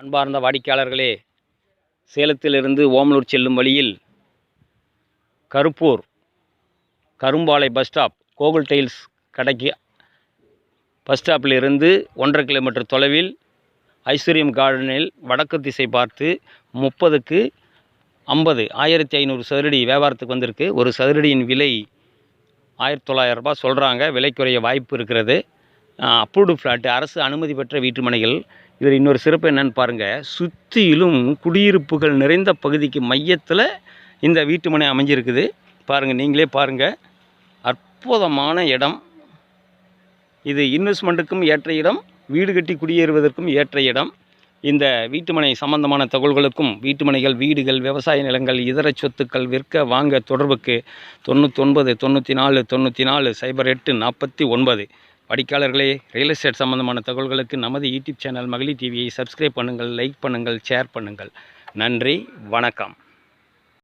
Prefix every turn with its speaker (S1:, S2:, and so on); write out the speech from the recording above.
S1: அன்பார்ந்த வாடிக்கையாளர்களே சேலத்திலிருந்து ஓமலூர் செல்லும் வழியில் கருப்பூர் கரும்பாலை பஸ் ஸ்டாப் கோகுல் டைல்ஸ் கடைக்கு பஸ் ஸ்டாப்பில் இருந்து ஒன்றரை கிலோமீட்டர் தொலைவில் ஐஸ்வர்யம் கார்டனில் வடக்கு திசை பார்த்து முப்பதுக்கு ஐம்பது ஆயிரத்தி ஐநூறு சதுரடி வியாபாரத்துக்கு வந்திருக்கு. ஒரு சதுரடியின் விலை ஆயிரத்தி தொள்ளாயிரம் ரூபாய் சொல்கிறாங்க விலை குறைய வாய்ப்பு இருக்கிறது. அப்ரூவ்டு ஃப்ளாட்டு அரசு அனுமதி பெற்ற வீட்டுமனைகள் இதில் இன்னொரு சிறப்பு என்னன்னு பாருங்கள் சுற்றிலும் குடியிருப்புகள் நிறைந்த பகுதிக்கு மையத்தில் இந்த வீட்டுமனை அமைஞ்சிருக்குது. பாருங்கள் நீங்களே பாருங்கள் அற்புதமான இடம். இது இன்வெஸ்ட்மெண்ட்டுக்கும் ஏற்ற இடம். வீடு கட்டி குடியேறுவதற்கும் ஏற்ற இடம். இந்த வீட்டுமனை சம்பந்தமான தகவல்களுக்கும் வீட்டுமனைகள் வீடுகள் விவசாய நிலங்கள் இதர சொத்துக்கள் விற்க வாங்க தொடர்புக்கு தொண்ணூத்தொன்பது தொண்ணூற்றி நாலு தொண்ணூற்றி நாலு சைபர் எட்டு நாற்பத்தி ஒன்பது. வாடிக்கையாளர்களே ரியல் எஸ்டேட் சம்பந்தமான தகவல்களுக்கு நமது யூடியூப் சேனல் மகளிர் டிவியை சப்ஸ்கிரைப் பண்ணுங்கள் லைக் பண்ணுங்கள் ஷேர் பண்ணுங்கள். நன்றி வணக்கம்.